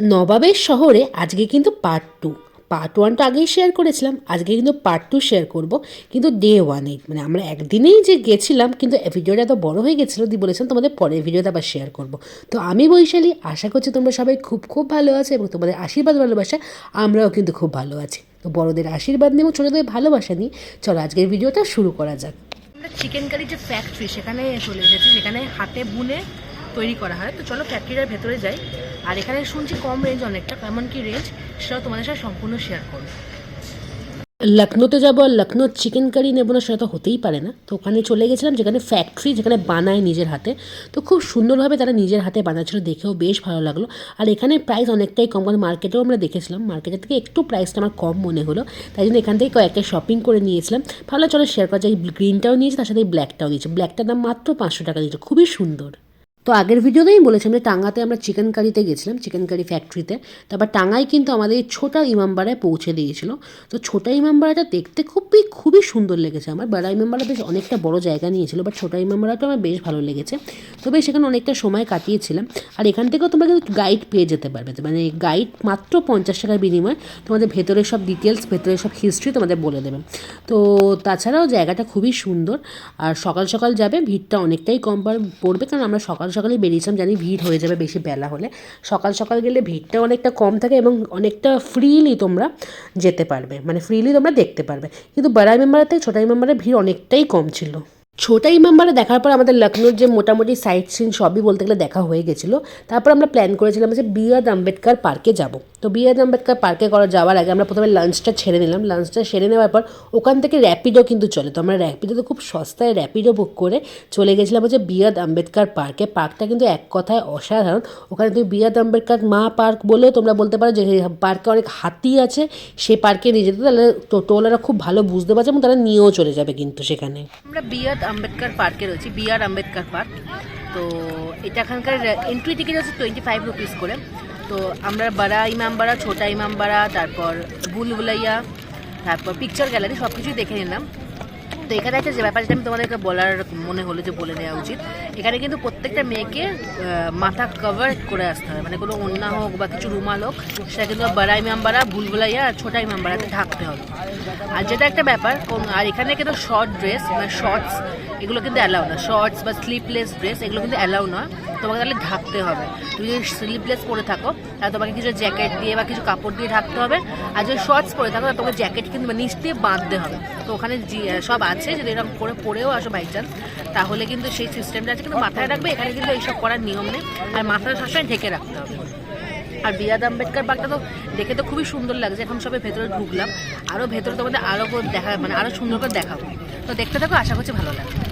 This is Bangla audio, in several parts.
নবাবের শহরে আজকে কিন্তু পার্ট টু পার্ট ওয়ানটা আগেই শেয়ার করেছিলাম, আজকে কিন্তু পার্ট টু শেয়ার করব। কিন্তু ডে ওয়ানে মানে আমরা একদিনেই যে গেছিলাম, কিন্তু ভিডিওটা এত বড় হয়ে গেছিল দিয়ে বলেছিলাম তোমাদের পরের ভিডিওতে আবার শেয়ার করব। তো আমি বৈশালী, আশা করছি তোমরা সবাই খুব খুব ভালো আছো এবং তোমাদের আশীর্বাদ, ভালোবাসা, আমরাও কিন্তু খুব ভালো আছি। তো বড়দের আশীর্বাদ নিয়ে ছোটোদের ভালোবাসা নিয়ে চলো আজকের ভিডিওটা শুরু করা যাক। আমরা চিকেন কারি যে ফ্যাক্টরি সেখানে চলে এসেছি যেখানে হাতে বুনে তৈরি করা হয়। তো চলো ফ্যাক্টরিটার ভেতরে যাই। আর এখানে শুনছি কম রেঞ্জ অনেকটা কেমন কি রেঞ্জ সেটাও তোমাদের সাথে সম্পূর্ণ শেয়ার করব। লখনৌতে যাব আর লখনৌ চিকেন কারি নেব না, সেটা তো হতেই পারে না। তো ওখানে চলে গেছিলাম যেখানে ফ্যাক্টরি যেখানে বানায় নিজের হাতে। তো খুব সুন্দরভাবে তারা নিজের হাতে বানাচ্ছিল, দেখেও বেশ ভালো লাগল। আর এখানে প্রাইস অনেকটাই কম, কারণ মার্কেটেও আমরা দেখেছিলাম। মার্কেটের থেকে একটু প্রাইসটা আমার কম মনে হলো। তাই জন্য এখান থেকে কয়েকটা শপিং করে নিয়েছিলাম। ভালো চলো শেয়ার করা যায় গ্রিনটাও নিয়েছি, তার সাথে ব্ল্যাকটাও নিয়েছি ব্ল্যাকটার দাম মাত্র পাঁচশো টাকা নিয়েছে খুবই সুন্দর। তো আগের ভিডিওতেই বলেছিলাম যে টাঙ্গাতে আমরা চিকেন কারিতে গেছিলাম চিকেন কারি ফ্যাক্টরিতে তারপর টাঙ্গাই কিন্তু আমাদের এই ছোটা ইমামবাড়ায় পৌঁছে দিয়েছিল। তো ছোটা ইমামবাড়াটা দেখতে খুবই খুবই সুন্দর লেগেছে আমার। বড়া ইমামবাড়া বেশ অনেকটা বড় জায়গা নিয়েছিল বাট ছোটা ইমামবাড়াটা আমার বেশ ভালো লেগেছে। তবে সেখানে অনেকটা সময় কাটিয়েছিলাম। আর এখান থেকেও তোমরা কিন্তু গাইড পেয়ে যেতে পারবে। মানে গাইড মাত্র পঞ্চাশ টাকার বিনিময়ে তোমাদের ভেতরের সব ডিটেলস ভেতরের সব হিস্ট্রি তোমাদের বলে দেবে। তো তাছাড়াও জায়গাটা খুবই সুন্দর। আর সকাল সকাল যাবে, ভিড়টা অনেকটাই কম পড়- পড়বে, কারণ আমরা সকাল সকালেই বেরিয়েছিলাম, জানি ভিড় হয়ে যাবে বেশি বেলা হলে। সকাল সকাল গেলে ভিড়টা অনেকটা কম থাকে এবং অনেকটা ফ্রিলি তোমরা যেতে পারবে মানে ফ্রিলি তোমরা দেখতে পারবে। কিন্তু বড়াই মেম্বারের থেকে ছোটাই মেম্বারের ভিড় অনেকটাই কম ছিল। ছোটা ইমামবাড়া দেখার পর আমাদের লখনৌর যে মোটামুটি সাইট সিন সবই বলতে গেলে দেখা হয়ে গেছিল। তারপর আমরা প্ল্যান করেছিলাম যে বিয়াদ আম্বেদকার পার্কে যাব। তো বিয়াদ আম্বেদকার পার্কে করা যাওয়ার আগে আমরা প্রথমে লাঞ্চটা ছেড়ে নিলাম। লাঞ্চটা সেরে নেওয়ার পর ওখান থেকে র্যাপিডো কিন্তু চলে। তো আমরা র্যাপিডোতে খুব সস্তায় র্যাপিডো বুক করে চলে গেছিলাম হচ্ছে বিয়াদ আম্বেদকার পার্কে পার্কটা কিন্তু এক কথায় অসাধারণ। ওখানে তুমি বিয়াদ আম্বেদকার মা পার্ক বলেও তোমরা বলতে পারো যে পার্কে অনেক হাতি আছে। সেই পার্কে নিয়ে যেতে তাহলে টোলারা খুব ভালো বুঝতে পারছে এবং তারা নিয়েও চলে যাবে কিন্তু সেখানে। আমরা বিআর আম্বেদকর পার্কে রয়েছি বিআর আম্বেদকর পার্ক। তো এটা এখানকার এন্ট্রি টিকিট হচ্ছে টোয়েন্টি ফাইভ রুপিস করে। তো আমরা বড়া ইমামবাড়া ছোটা ইমামবাড়া তারপর বুলবুলাইয়া, তারপর পিকচার গ্যালারি সব কিছুই দেখে নিলাম। তো এখানে একটা যে ব্যাপার যেটা আমি তোমাদেরকে বলার মনে হলো যে বলে দেওয়া উচিত, এখানে কিন্তু প্রত্যেকটা মেয়েকে মাথা কভার করে আসতে হবে মানে কোনো অন্যা হোক বা কিছু রুমাল হোক, সেটা কিন্তু বড়া ইমামবাড়া ভুলভুলাইয়া আর ছোটা ইমামবাড়াতে ঢাকতে হবে। আর যেটা একটা ব্যাপার আর এখানে কিন্তু শর্ট ড্রেস বা শর্টস এগুলো কিন্তু অ্যালাউ না। শর্টস বা স্লিপলেস ড্রেস এগুলো কিন্তু অ্যালাউ না। তোমাকে তাহলে ঢাকতে হবে। তুমি যদি স্লিপলেস পরে থাকো, তাহলে তোমাকে কিছু জ্যাকেট দিয়ে বা কিছু কাপড় দিয়ে ঢাকতে হবে। আর যদি শর্টস পরে থাকো, তাহলে তোমাকে জ্যাকেট কিন্তু নিচ দিয়ে বাঁধতে হবে। তো ওখানে সব আছে, যদি এরকম করে পরেও আসো বাই চান্স তাহলে কিন্তু সেই সিস্টেমটা আছে। কিন্তু মাথায় রাখবে, এখানে কিন্তু এইসব করার নিয়ম নেই। আর মাথাটা সবসময় ঢেকে রাখতে হবে। আর বিয়াদ আম্বেদকর পার্কটা তো দেখে তো খুবই সুন্দর লাগছে। এখন সবাই ভেতরে ঢুকলাম। আরও ভেতরে তোমাদের আরও দেখা মানে আরও সুন্দর করে দেখাবো। তো দেখতে থাকো, আশা করছি ভালো লাগবে।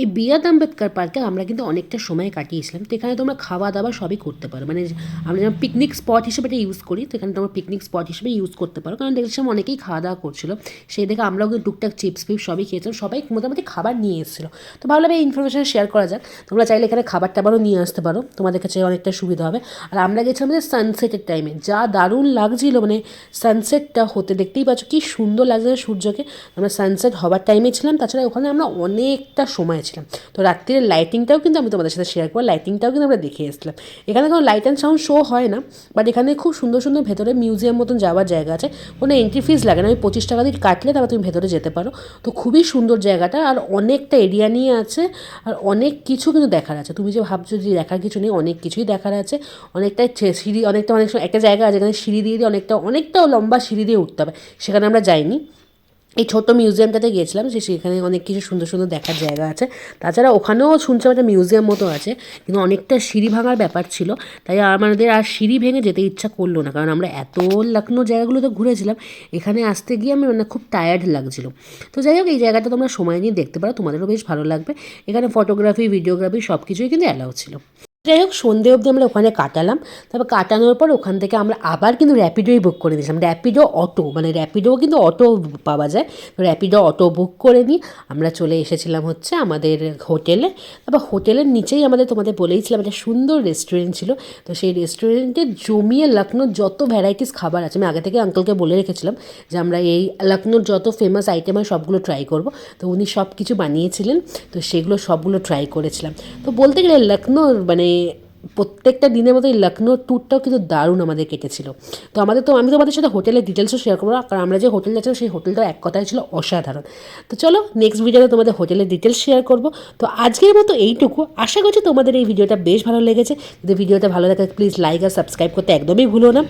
এই বিয়াদ আম্বেদকার পার্কে আমরা কিন্তু অনেকটা সময় কাটিয়েছিলাম। তো এখানে তোমরা খাওয়া দাওয়া সবই করতে পারো। মানে আমরা যেমন পিকনিক স্পট হিসেবে এটা ইউজ করি, তো এখানে তোমরা পিকনিক স্পট হিসেবে ইউজ করতে পারো। কারণ দেখছিলাম অনেকেই খাওয়া দাওয়া করছিল, সেই দেখে আমরাও কিন্তু টুকটাক চিপস ফিপস সবই খেয়েছিলাম। সবাই মোটামুটি খাবার নিয়ে এসেছিল। তো ভাবলাম এই ইনফরমেশন শেয়ার করা যাক। তোমরা চাইলে এখানে খাবার টাবারও নিয়ে আসতে পারো। তোমাদের কাছে অনেকটা সুবিধা হবে। আর আমরা গেছিলাম যে সানসেটের টাইমে যা দারুণ লাগছিল মানে সানসেটটা হতে দেখতেই পাচ্ছ, কি সুন্দর লাগছে সূর্যকে। আমরা সানসেট হবার টাইমে ছিলাম, তাছাড়া ওখানে আমরা অনেকটা সময় ছিলাম তো রাত্রির লাইটিংটাও কিন্তু আমি তোমাদের সাথে শেয়ার করব লাইটিংটাও কিন্তু আমরা দেখে এসেছিলাম। এখানে কোনো লাইট অ্যান্ড সাউন্ড শো হয় না বাট এখানে খুব সুন্দর সুন্দর ভেতরে মিউজিয়াম মতন যাওয়ার জায়গা আছে। কোনো এন্ট্রি ফিস লাগে না, ওই পঁচিশ টাকা দিয়ে কাটলে তারপর তুমি ভেতরে যেতে পারো। তো খুবই সুন্দর জায়গাটা, আর অনেকটা এরিয়া নিয়ে আছে, আর অনেক কিছু কিন্তু দেখার আছে। তুমি যে ভাবছ যে দেখার কিছু নেই, অনেক কিছুই দেখার আছে। অনেকটা সিঁড়ি, অনেকটা অনেক একটা জায়গা আছে যেখানে সিঁড়ি দিয়ে দিয়ে অনেকটা অনেকটাও লম্বা সিঁড়ি দিয়ে উঠতে হবে। সেখানে আমরা যাইনি। এই ছোট্ট মিউজিয়ামটাতে গিয়েছিলাম যে সেখানে অনেক কিছু সুন্দর সুন্দর দেখার জায়গা আছে। তাছাড়া ওখানেও শুনছিলাম একটা মিউজিয়াম মতো আছে, কিন্তু অনেকটা সিঁড়ি ভাঙার ব্যাপার ছিল, তাই আমাদের আর সিঁড়ি ভেঙে যেতে ইচ্ছা করল না, কারণ আমরা এত লখনৌ জায়গাগুলোতে ঘুরেছিলাম, এখানে আসতে গিয়ে আমি মানে খুব টায়ার্ড লাগছিল। তো যাই হোক, এই জায়গাটা তোমরা সময় নিয়ে দেখতে পারো, তোমাদেরও বেশ ভালো লাগবে। এখানে ফটোগ্রাফি ভিডিওগ্রাফি সব কিছুই কিন্তু অ্যালাউ ছিল। যাই হোক, সন্ধে অবধি আমরা ওখানে কাটালাম। তারপর কাটানোর পর ওখান থেকে আমরা আবার কিন্তু র্যাপিডোই বুক করে দিয়েছিলাম। র্যাপিডো অটো মানে র্যাপিডো কিন্তু অটো পাওয়া যায়। তো র্যাপিডো অটো বুক করে নিই আমরা চলে এসেছিলাম হচ্ছে আমাদের হোটেলে তারপর হোটেলের নিচেই আমাদের তোমাদের বলেইছিলাম, একটা সুন্দর রেস্টুরেন্ট ছিল। তো সেই রেস্টুরেন্টে জমিয়ে লখনৌর যত ভ্যারাইটিস খাবার আছে, আমি আগে থেকে আঙ্কেলকে বলে রেখেছিলাম যে আমরা এই লখনৌর যত ফেমাস আইটেম হয় সবগুলো ট্রাই করব। তো উনি সব কিছু বানিয়েছিলেন, তো সেগুলো সবগুলো ট্রাই করেছিলাম। তো বলতে গেলে লখনৌর মানে প্রত্যেকটা দিনের মতো এই লখনৌ ট্যুরটাও কিন্তু দারুণ আমাদের কেটেছিল। তো আমাদের তো, আমি তোমাদের সাথে হোটেলের ডিটেলসও শেয়ার করব কারণ আমরা যে হোটেল যাচ্ছিলাম, সেই হোটেলটা এক কথায় ছিল অসাধারণ। তো চলো নেক্সট ভিডিওতে তোমাদের হোটেলের ডিটেলস শেয়ার করব। তো আজকের মতো এইটুকু। আশা করছি তোমাদের এই ভিডিওটা বেশ ভালো লেগেছে। যদি ভিডিওটা ভালো লাগে প্লিজ লাইক আর সাবস্ক্রাইব করতে একদমই ভুলো না।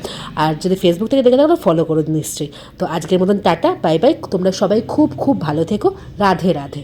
আর যদি ফেসবুক থেকে দেখে থাকো ফলো করো নিশ্চয়ই। তো আজকের মতন টাটা বাই বাই তোমরা সবাই খুব খুব ভালো থেকো। রাধে রাধে।